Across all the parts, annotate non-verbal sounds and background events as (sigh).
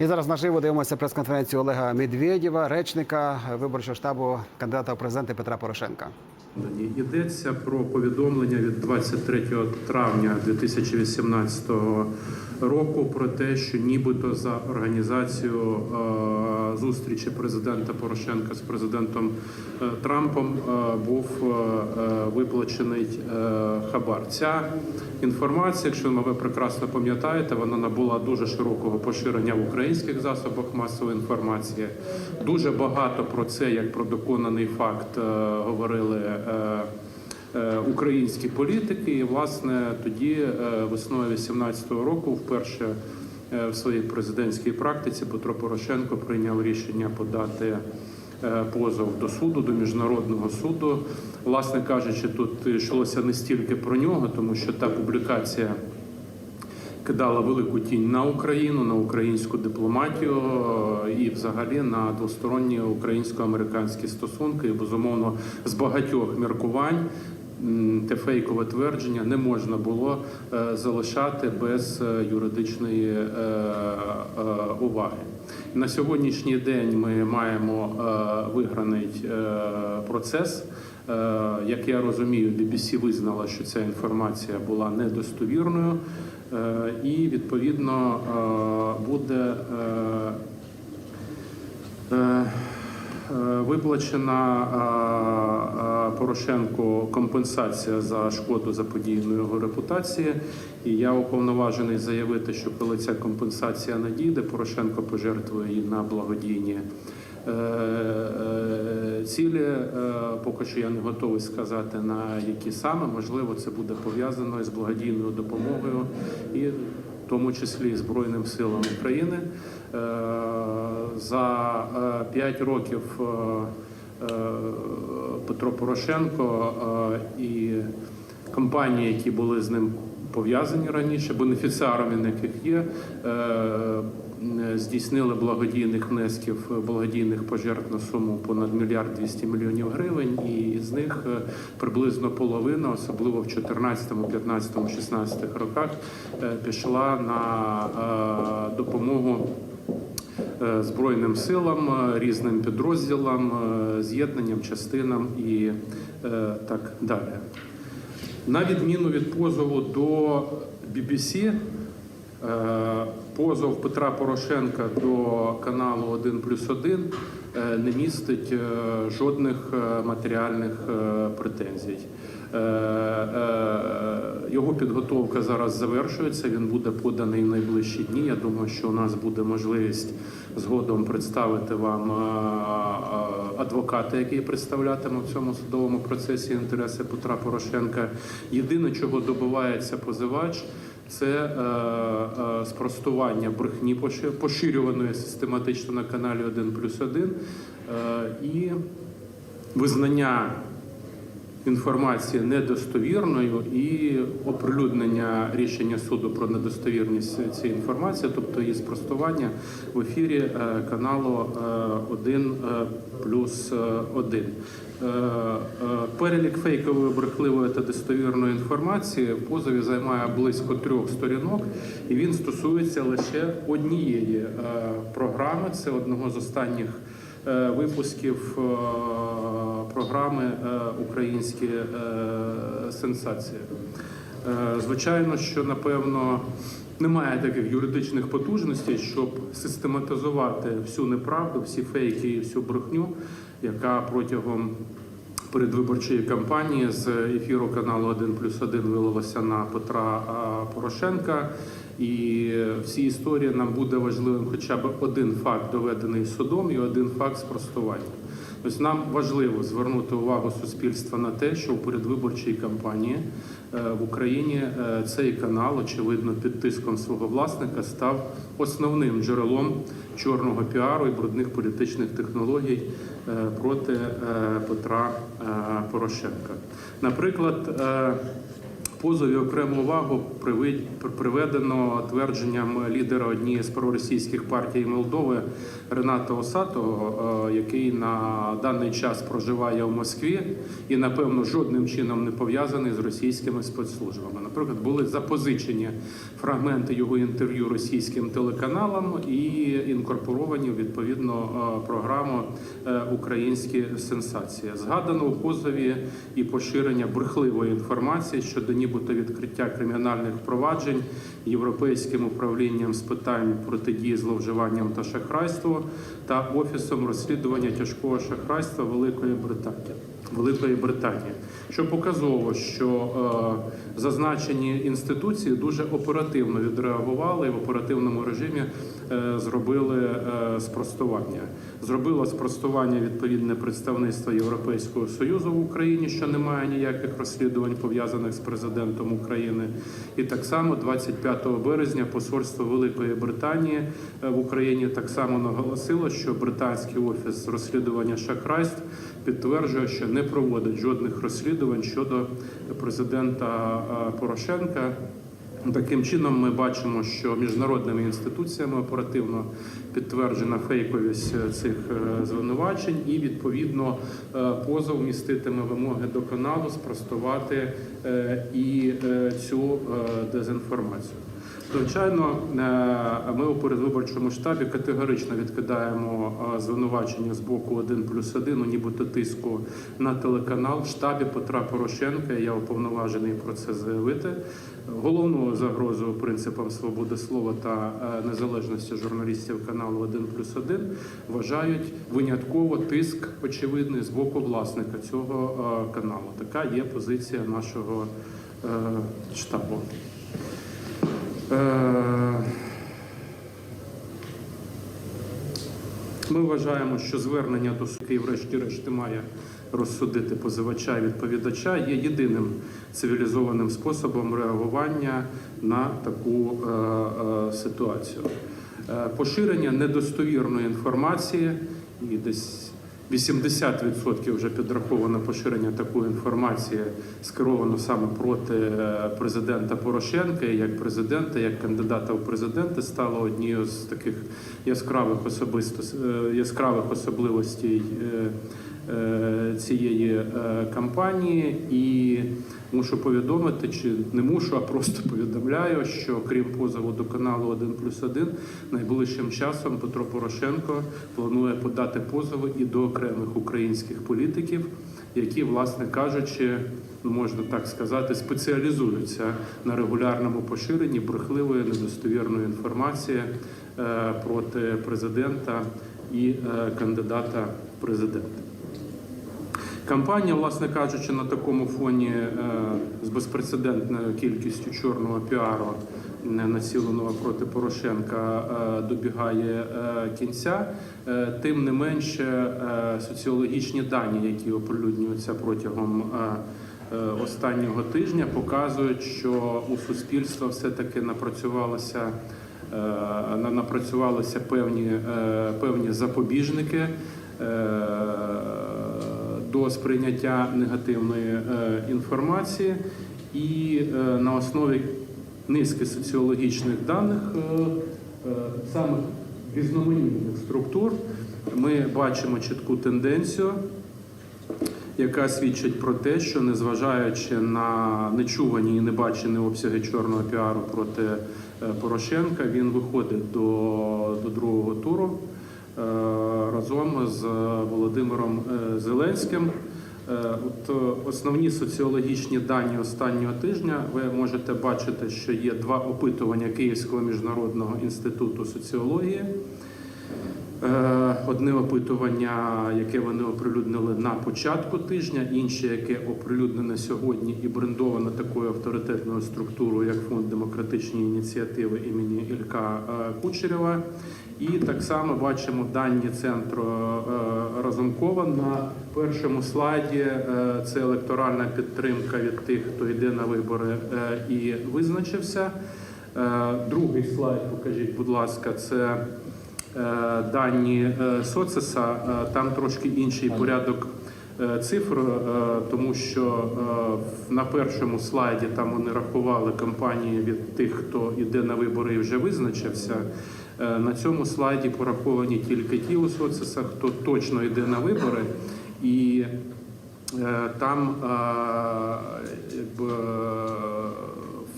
І зараз наживо дивимося прес-конференцію Олега Медведєва, речника виборчого штабу кандидата у президенти Петра Порошенка. Йдеться про повідомлення від 23 травня 2018 року про те, що нібито за організацію е, зустрічі президента Порошенка з президентом е, Трампом е, був виплачений хабар. Ця інформація, якщо ви прекрасно пам'ятаєте, вона набула дуже широкого поширення в українських засобах масової інформації. Дуже багато про це, як про доконаний факт, е, говорили. е, е, Українські політики, і власне тоді весною 2018 року, вперше в своїй президентській практиці, Петро Порошенко прийняв рішення подати позов до суду, до міжнародного суду. Власне кажучи, тут йшлося не стільки про нього, тому що та публікація кидала велику тінь на Україну, на українську дипломатію е, і, взагалі, на двосторонні українсько-американські стосунки. І безумовно з багатьох міркувань. Те фейкове твердження не можна було е, залишати без е, юридичної е, уваги. На сьогоднішній день ми маємо виграний процес. Як я розумію, BBC визнала, що ця інформація була недостовірною, і відповідно буде виплачена е, е, компенсація за шкоду заподіяної його репутації. І я уповноважений заявити, що коли ця компенсація надійде, Порошенко пожертвує її на благодійні. е, е, Цілі Е, поки що я не готовий сказати на які саме можливо це буде пов'язано з благодійною допомогою і тому числі Збройним силам України. Е, За 5 років е, е, Петро Порошенко е, і компанії, які були з ним пов'язані раніше, бенефіціарами яких є, е, здійснили благодійних внесків, благодійних пожертв на суму понад мільярд 200 мільйонів гривень, і з них е, приблизно половина, особливо в 14, 15, 16 роках, е, пішла на е, допомогу. е, Збройним силам, е, різним підрозділам, е, з'єднанням, частинам і е, так далі. На відміну від позову до BBC, е, позов Петра Порошенка до каналу 1 плюс 1 е, не містить е, жодних е, матеріальних е, претензій. Е, е, Його підготовка зараз завершується. Він буде поданий в найближчі дні. Я думаю, що у нас буде можливість згодом представити вам е, е, адвоката, який представлятиме в цьому судовому процесі інтереси Петра Порошенка. Єдине, чого добивається позивач. Це е, е, спростування брехні поши- поширюваної систематично на каналі 1 плюс 1 е, і визнання інформації недостовірною і оприлюднення рішення суду про недостовірність цієї інформації, тобто її спростування в ефірі е, каналу е, 1 плюс 1. Е, е, Перелік фейкової, брехливої та достовірної інформації в позові займає близько трьох сторінок, і він стосується лише однієї е, програми. Це одного з останніх е, випусків е, програми е, Українські е, сенсації. Е, Звичайно, що напевно немає таких юридичних потужностей, щоб систематизувати всю неправду, всі фейки і всю брехню, яка протягом передвиборчої кампанії з ефіру каналу 1 плюс 1 вилилося на Петра Порошенка. І в цій історії нам буде важливим хоча б один факт доведений судом і один факт спростування. Тобто нам важливо звернути увагу суспільства на те, що у передвиборчій кампанії е, в Україні е, цей канал, очевидно, під тиском свого власника став основним джерелом чорного піару і брудних політичних технологій е, проти Петра Порошенка. Наприклад, позові окрему увагу приведено твердженням лідера однієї з проросійських партій Молдови Рената Осатого, е, який на даний час проживає в Москві і, напевно, жодним чином не пов'язаний з російськими спецслужбами. Наприклад, були запозичені фрагменти його інтерв'ю російським телеканалам, і інкорпоровані в відповідну е, програму е, Українські сенсації. Згадано у позові і поширення брехливої інформації щодо нібито відкриття кримінальних проваджень європейським управлінням з питань протидії зловживанням та шахрайству та офісом розслідування тяжкого шахрайства Великої Британії. Великої Британії, що показово, що е, зазначені інституції дуже оперативно відреагували і в оперативному режимі е, зробили е, спростування. Зробило спростування відповідне представництво Європейського союзу в Україні, що немає ніяких розслідувань пов'язаних з президентом України. І так само 25 березня посольство Великої Британії е, в Україні так само наголосило, що британський офіс розслідування шахрайств підтверджує, що не проводить жодних розслідувань щодо президента е, Порошенка. Таким чином, ми бачимо, що міжнародними інституціями оперативно підтверджена фейковість е, цих е, звинувачень, і відповідно позов міститиме вимоги до каналу спростувати і цю дезінформацію. Звичайно, е, ми у передвиборчому штабі категорично відкидаємо е, звинувачення з боку 1 плюс 1, ну, нібито тиску на телеканал в штабі Петра Порошенка. Я уповноважений про це заявити. Головною загрозою принципам свободи слова та е, незалежності журналістів каналу 1 плюс 1 вважають винятково тиск очевидний з боку власника цього каналу. Така є позиція нашого штабу. Е, Ми вважаємо, що звернення до суду, врешті-решт має розсудити позивача і відповідача, є єдиним цивілізованим способом реагування на таку е, е, ситуацію. Поширення недостовірної інформації і десь 80% вже підраховано поширення такої інформації скеровано саме проти е, президента Порошенка і як президента, як кандидата в президенти стало однією з таких яскравих особисто е, яскравих особливостей е, цієї кампанії. І мушу повідомити, чи не мушу, а просто (laughs) повідомляю, що крім позову до каналу 1 плюс 1, найближчим часом Петро Порошенко планує подати позови і до окремих українських політиків, які, власне кажучи, ну можна так сказати, спеціалізуються на регулярному поширенні брехливої недостовірної інформації е, проти президента і е, кандидата в президенти. Кампанія, власне кажучи, на такому фоні е, з безпрецедентною кількістю чорного піару, не націленого проти Порошенка, е, добігає е, кінця. Е, Тим не менше, е, соціологічні дані, які оприлюднюються протягом е, е, останнього тижня, показують, що у суспільства все-таки напрацювалося. е, Напрацювалися певні, е, певні запобіжники е, до сприйняття негативної е, інформації, і е, на основі низки соціологічних даних е, е, самих різноманітних структур ми бачимо чітку тенденцію, яка свідчить про те, що незважаючи на нечувані і небачені обсяги чорного піару проти Порошенка, він виходить до, до другого туру разом з Володимиром е, Зеленським. Е, От е, основні соціологічні дані останнього тижня ви можете бачити, що є два опитування Київського міжнародного інституту соціології. Е, Одне опитування, яке вони оприлюднили на початку тижня, інше, яке оприлюднене сьогодні і брендоване такою авторитетною структурою, як фонд демократичні ініціативи імені Ілька е, Кучерєва. І так само бачимо дані центру е, Разумкова на першому слайді. е, Це електоральна підтримка від тих, хто йде на вибори е, і визначився. Е, Другий слайд, покажіть, будь ласка, це е, дані е, соцеса. Е, Там трошки інший порядок е, цифр, е, тому що е, на першому слайді там вони рахували кампанії від тих, хто йде на вибори і вже визначився. Е, На цьому слайді пораховані тільки ті у хто точно йде на вибори, і е, там е,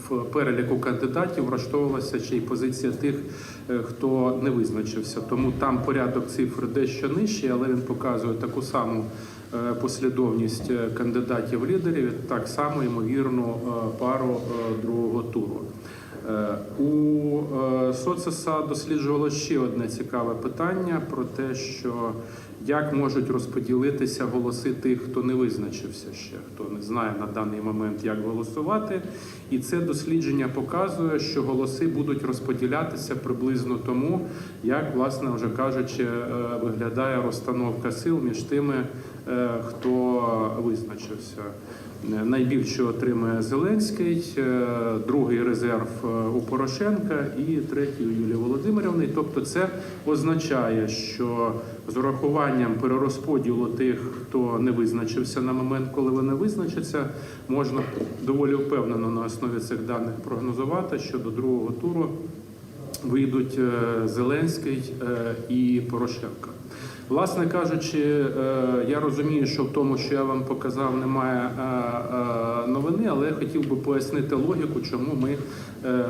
в переліку кандидатів влаштовувалася ще й позиція тих, хто не визначився. Тому там порядок цифр дещо нижчий, але він показує таку саму послідовність кандидатів лідерів, так само ймовірну пару другого туру. Е, У е, соцеса досліджувало ще одне цікаве питання про те, що як можуть розподілитися голоси тих, хто не визначився ще, хто не знає на даний момент, як голосувати. І це дослідження показує, що голоси будуть розподілятися приблизно тому, як, власне, вже кажучи, е, виглядає розстановка сил між тими, хто визначився. Е, Найбільше отримує Зеленський, е, другий резерв е, у Порошенка і третій у Юлії Володимирівни. Тобто, це означає, що з урахуванням перерозподілу тих, хто не визначився на момент, коли вони визначаться, можна доволі впевнено на основі цих даних прогнозувати, що до другого туру вийдуть е, Зеленський е, і Порошенко. Власне кажучи, е, я розумію, що в тому, що я вам показав, немає е, е, новини, але я хотів би пояснити логіку, чому ми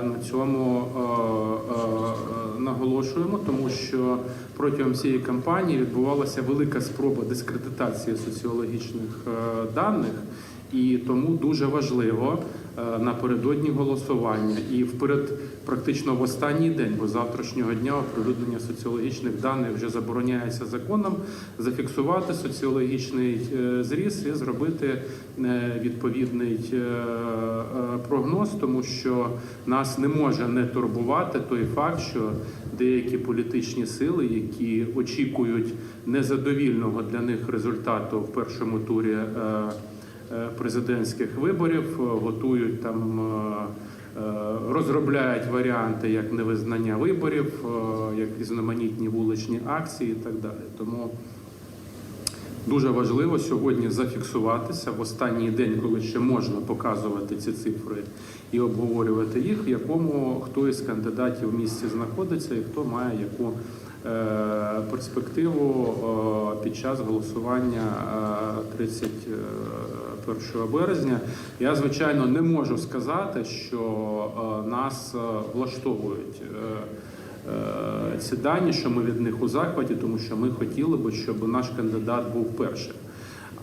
на цьому наголошуємо, тому що протягом цієї кампанії відбувалася велика спроба дискредитації соціологічних даних. І тому дуже важливо напередодні голосування і вперед, практично в останній день, бо завтрашнього дня оприлюднення соціологічних даних вже забороняється законом, зафіксувати соціологічний е, зріс і зробити е, відповідний е, е, прогноз, тому що нас не може не турбувати той факт, що деякі політичні сили, які очікують незадовільного для них результату в першому турі. Е, президентських виборів, е, готують там, е, розробляють варіанти як невизнання виборів, як різноманітні вуличні акції і так далі. Тому дуже важливо сьогодні зафіксуватися в останній день, коли ще можна показувати ці цифри і обговорювати їх, в якому хто із кандидатів в місті знаходиться і хто має яку е, перспективу е, під час голосування е, 31 березня. Я, звичайно, не можу сказати, що е, нас е, влаштовують. Е, Ці дані, що ми від них у захваті, тому що ми хотіли би, щоб наш кандидат був першим.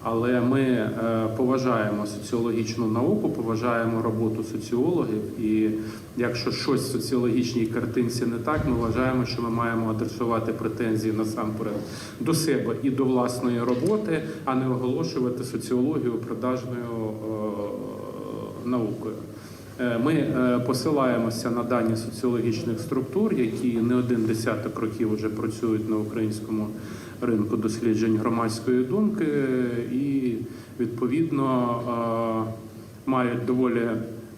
Але ми е, поважаємо соціологічну науку, поважаємо роботу соціологів. І якщо щось в соціологічній картинці не так, ми вважаємо, що ми маємо адресувати претензії насамперед до себе і до власної роботи, а не оголошувати соціологію продажною е, наукою. Е, Ми е, посилаємося на дані соціологічних структур, які не один десяток років вже працюють на українському ринку досліджень громадської думки, і відповідно е, мають доволі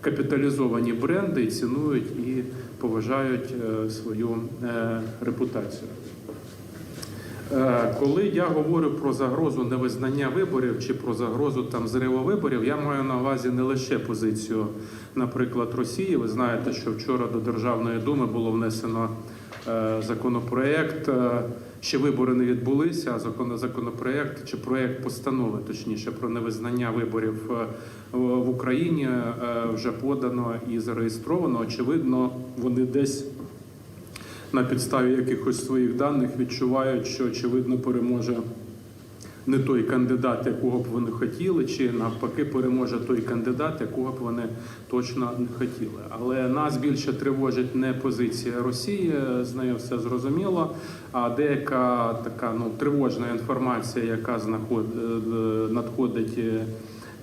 капіталізовані бренди цінують і поважають свою репутацію. Е, Коли я говорю про загрозу невизнання виборів чи про загрозу там зриву виборів, я маю на увазі не лише позицію, наприклад, Росії. Ви знаєте, що вчора до Державної думи було внесено е, законопроект. е, Ще вибори не відбулися, а законопроект чи проект постанови, точніше, про невизнання виборів в Україні вже подано і зареєстровано. Очевидно, вони десь на підставі якихось своїх даних відчувають, що очевидно переможе не той кандидат, якого б вони хотіли, чи навпаки переможе той кандидат, якого б вони точно не хотіли. Але нас більше тривожить не позиція Росії, з нею все зрозуміло, а деяка така ну тривожна інформація, яка знаход... е, надходить е,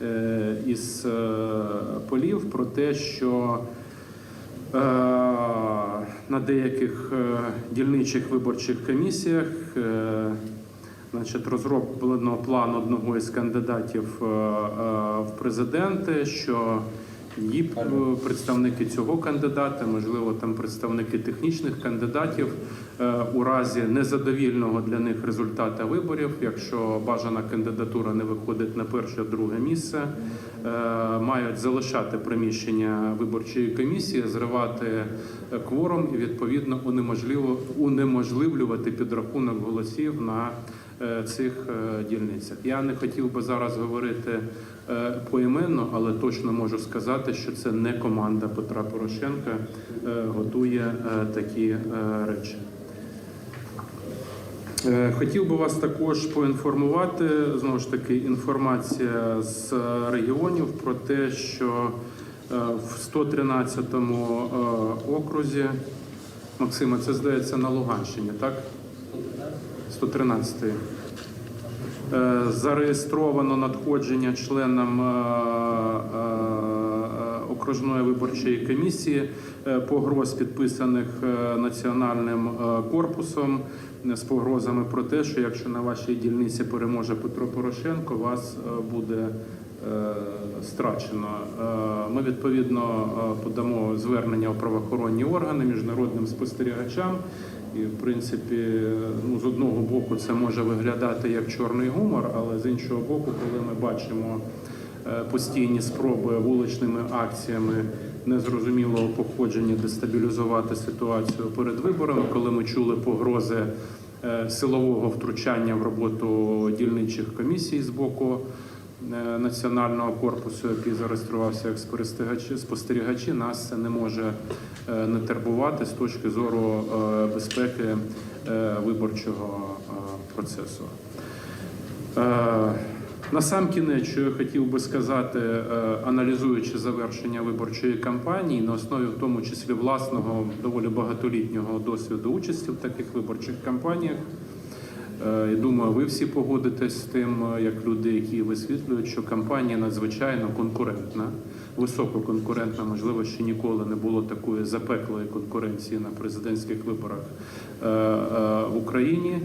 е, із полів про те, що на деяких е, дільничих виборчих комісіях е, значить, розроблено план одного із кандидатів е, е, в президенти, що її е, представники цього кандидата, можливо, там представники технічних кандидатів, е, у разі незадовільного для них результата виборів, якщо бажана кандидатура не виходить на перше, друге місце, е, мають залишати приміщення виборчої комісії, зривати кворум і відповідно унеможливлювати підрахунок голосів на цих дільницях. Я не хотів би зараз говорити поіменно, але точно можу сказати, що це не команда Петра Порошенка е, готує е, такі е, речі. Е, Хотів би вас також поінформувати. Знову ж таки, інформація з регіонів про те, що е, в 113-му е, окрузі Максима, це здається на Луганщині, так? 113-й. Е, Зареєстровано надходження членам е, е, окружної виборчої комісії погроз, підписаних національним корпусом з погрозами про те, що якщо на вашій дільниці переможе Петро Порошенко, вас буде страчено. Ми відповідно подамо звернення у правоохоронні органи міжнародним спостерігачам. І, в принципі, ну, з одного боку це може виглядати як чорний гумор, але з іншого боку, коли ми бачимо е, постійні спроби вуличними акціями незрозумілого походження дестабілізувати ситуацію перед виборами, коли ми чули погрози е, силового втручання в роботу дільничих комісій з боку національного корпусу, який зареєструвався як спостерігачі, нас це не може е, не турбувати з точки зору е, безпеки е, виборчого е, процесу. Е, На сам кінець, що я хотів би сказати, е, аналізуючи завершення виборчої кампанії, на основі в тому числі власного доволі багатолітнього досвіду участі в таких виборчих кампаніях. Е, Я думаю, ви всі погодитесь з тим, е, як люди, які висвітлюють, що кампанія надзвичайно конкурентна, висококонкурентна. Можливо, ще ніколи не було такої запеклої конкуренції на президентських виборах е, в Україні.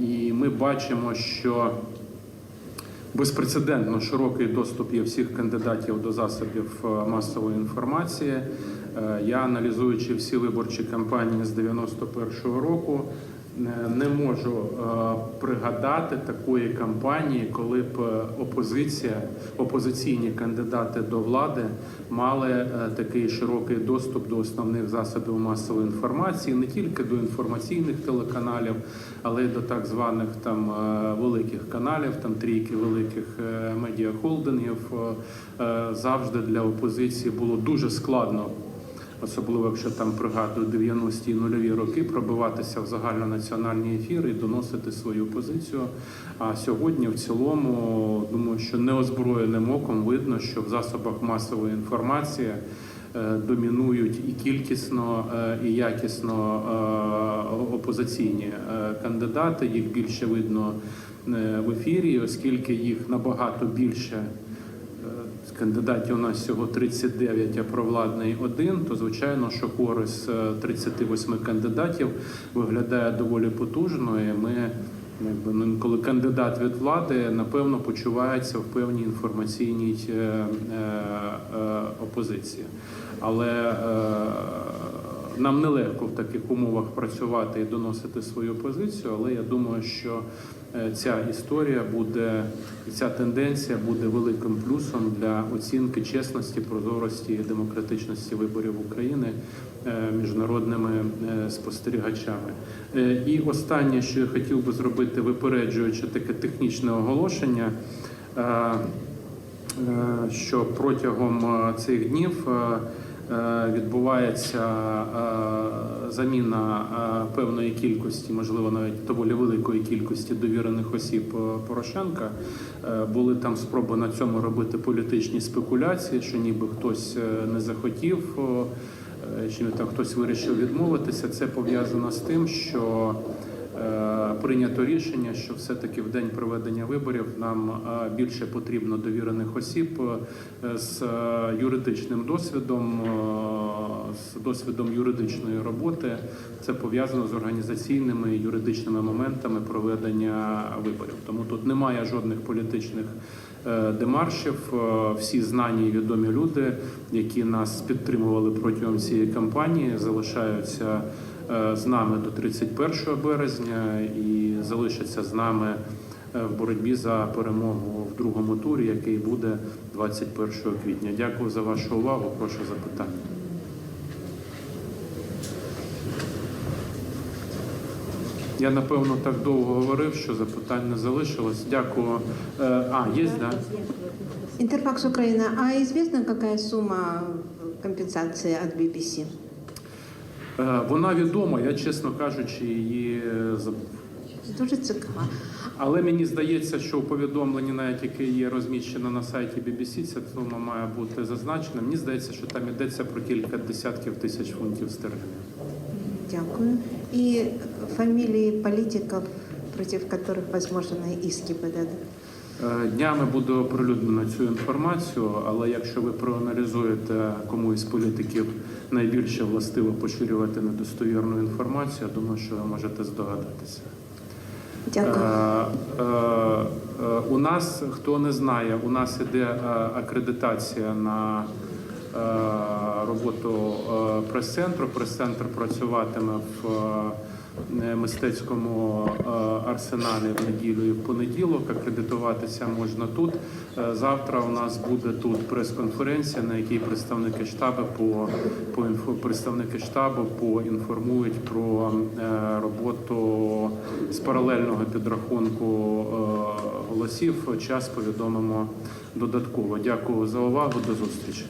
І ми бачимо, що безпрецедентно широкий доступ є всіх кандидатів до засобів масової інформації. Я аналізуючи всі виборчі кампанії з 91-го року, не можу е, пригадати такої кампанії, коли б е, опозиція, опозиційні кандидати до влади мали е, такий широкий доступ до основних засобів масової інформації, не тільки до інформаційних телеканалів, але й до так званих там е, великих каналів, там трійки великих е, медіахолдингів. Е, е, Завжди для опозиції було дуже складно особливо якщо там пригадую 90-ті нульові роки, пробиватися в загальнонаціональні ефіри і доносити свою позицію. А сьогодні, в цілому, думаю, що неозброєним оком видно, що в засобах масової інформації. е, Домінують і кількісно, е, і якісно е, опозиційні кандидати. Їх більше видно в ефірі, оскільки їх набагато більше кандидатів у нас всього 39, а провладний один, то звичайно, що користь е, 38 кандидатів виглядає доволі потужно. Ми, ну, коли кандидат від влади, напевно, почувається в певній інформаційній е, е, е, опозиції. Але е, нам нелегко в таких умовах працювати і доносити свою позицію, але я думаю, що е, ця історія буде, ця тенденція буде великим плюсом для оцінки чесності, прозорості і демократичності виборів України е, міжнародними е, спостерігачами. І останнє, що я хотів би зробити, випереджуючи таке технічне оголошення. Що протягом цих днів відбувається е, заміна е, певної кількості, можливо, навіть доволі великої кількості довірених осіб е, Порошенка. Е, Були там спроби на цьому робити політичні спекуляції, що ніби хтось е, не захотів, е, чи там хтось вирішив відмовитися. Це пов'язано з тим, що Е, прийнято рішення, що все-таки в день проведення виборів нам е, більше потрібно довірених осіб е, з е, юридичним досвідом, е, з досвідом юридичної роботи. Це пов'язано з організаційними юридичними моментами проведення виборів. Тому тут немає жодних політичних е, демаршів. Е, Всі знані і відомі люди, які нас підтримували протягом цієї кампанії, залишаються е, з нами до 31 березня і залишаться з нами е, в боротьбі за перемогу в другому турі, який буде 21 квітня. Дякую за вашу увагу. Прошу запитання. Я напевно так довго говорив, що запитань не залишилось. Дякую. Е, А, є, да? Интерфакс Украина, а известна какая сумма компенсации от BBC? Е, Вона відома, я чесно кажучи, її е, забув. Дуже цікаво. Але мені здається, що у повідомленні, навіть яке є розміщено на сайті BBC, ця сума має бути зазначена. Мені здається, що там йдеться про кілька десятків тисяч фунтів стерлінгів. Дякую. И фамилии политиков, против которых возможны иски ПДД? Е, Днями буде оприлюднено цю інформацію, але якщо ви проаналізуєте кому із політиків найбільше властиво поширювати недостовірну інформацію, я думаю, що ви можете здогадатися. Дякую. Е, е, У нас, хто не знає, у нас іде акредитація на е, роботу прес-центру. Прес-центр працюватиме в мистецькому е, арсеналі в неділю і в понеділок. Акредитуватися можна тут. Е, Завтра у нас буде тут прес-конференція, на якій представники штабу по, по інфо- представники штабу поінформують про е, роботу з паралельного підрахунку е, голосів. Час повідомимо додатково. Дякую за увагу. До зустрічі.